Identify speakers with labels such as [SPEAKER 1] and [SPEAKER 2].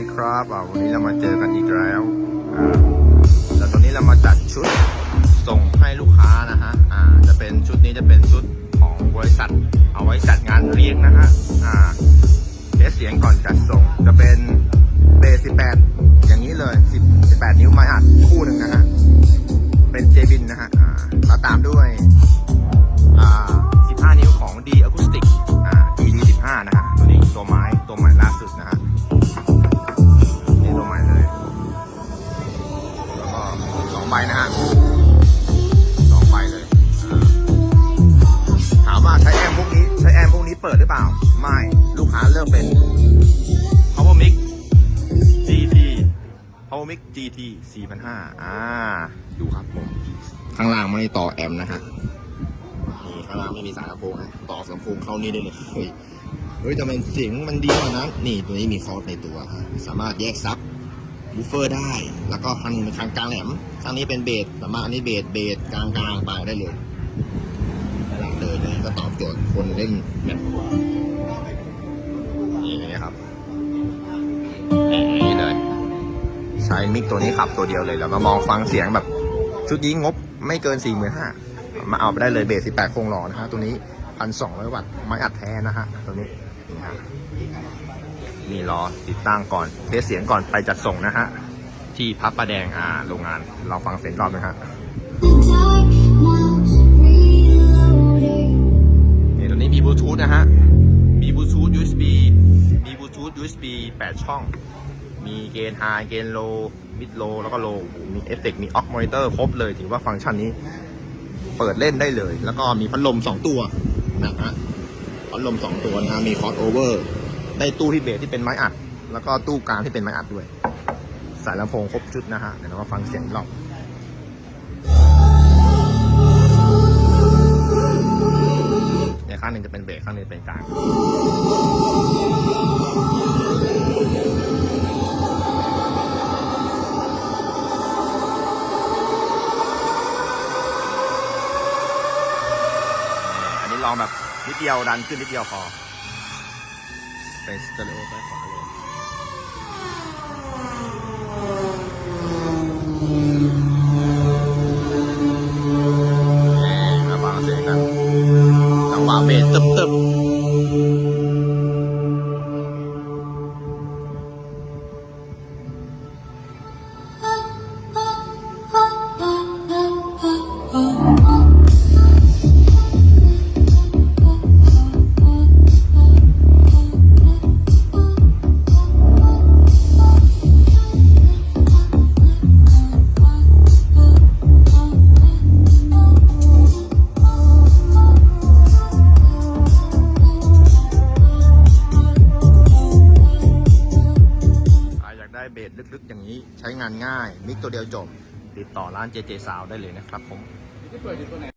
[SPEAKER 1] ดีครับวันนี้เรามาเจอกันอีกแล้วแล้วตอนนี้เรามาจัดชุดส่งให้ลูกค้านะฮะจะเป็นชุดนี้จะเป็นชุดของบริษัท เอาไว้จัดงานเลี้ยงนะฮะ Comic GT 4,500อ่า ดูครับผม ข้างล่างไม่ต่อแอมนะฮะนี่ข้างล่างไม่มีสายลำโพงนะต่อลำโพงเข้านี่ได้เลย เฮ้ย เฮ้ยแต่มันเสียงมันดีกว่านั้น นี่ตัวนี้มีคอร์สในตัวฮะสามารถแยกซับบูฟเฟอร์ได้ แล้วก็ข้างนึงเป็นข้างกลางแหลม ข้างนี้เป็นเบสสามารถอันนี้เบส เบสกลางกลางไปได้เลยได้เลยเลยก็ตอบโจทย์คนเล่นแบบ ช้มิกตัวนี้ขับตัวเดียวเลย แล้วก็มองฟังเสียงแบบ ชุดนี้งบไม่เกิน 4 5 0 0 0มาเอาไปได้เลยเบส18โครงหล่อนะฮะตัวนี้ 1,200 วัตต์ไม้อัดแท้นะฮะตัวนี้นี่ฮะนี่รอติดตั้งก่อนเทสเสียงก่อนไปจัดส่งนะฮะที่พับประแดงอ่าโรงงานเราฟังเสียงรอบนะฮะนี่ตัวนี้มีบลูทูธนะฮะมีบลูทูธ USB มีบลูทูธ USB 8 ช่อง มีเกณฑ์ high เกณฑ์ low mid low แล้วก็โอ้โหมีเอฟเฟกต์มี aux monitor ครบเลยถือว่าฟังก์ชันนี้ เปิดเล่นได้เลย แล้วก็มีพัดลม 2 ตัวนะฮะพัดลม 2 ตัวนะฮะมี cross over ได้ตู้ที่เบสที่เป็นไม้อัด แล้วก็ตู้กลางที่เป็นไม้อัดด้วย สายลำโพงครบชุดนะฮะเดี๋ยวเรามาฟังเสียงอีกรอบเนี่ยข้างหนึ่งจะเป็นเบสข้างหนึงเป็นกลาง อันนี้ลองแบบนิดเดียวดันขึ้นนิดเดียวพอเป็นสเตอริโอไปขวาเลยนี่มาฟังเสียงกันจังหวะเบสตึบตึ ลึกอย่างนี้ใช้งานง่าย มิกตัวเดียวจบ ติดต่อร้านเจเจสาวได้เลยนะครับผม
[SPEAKER 2] ที่เปิดอยู่ตัวไหน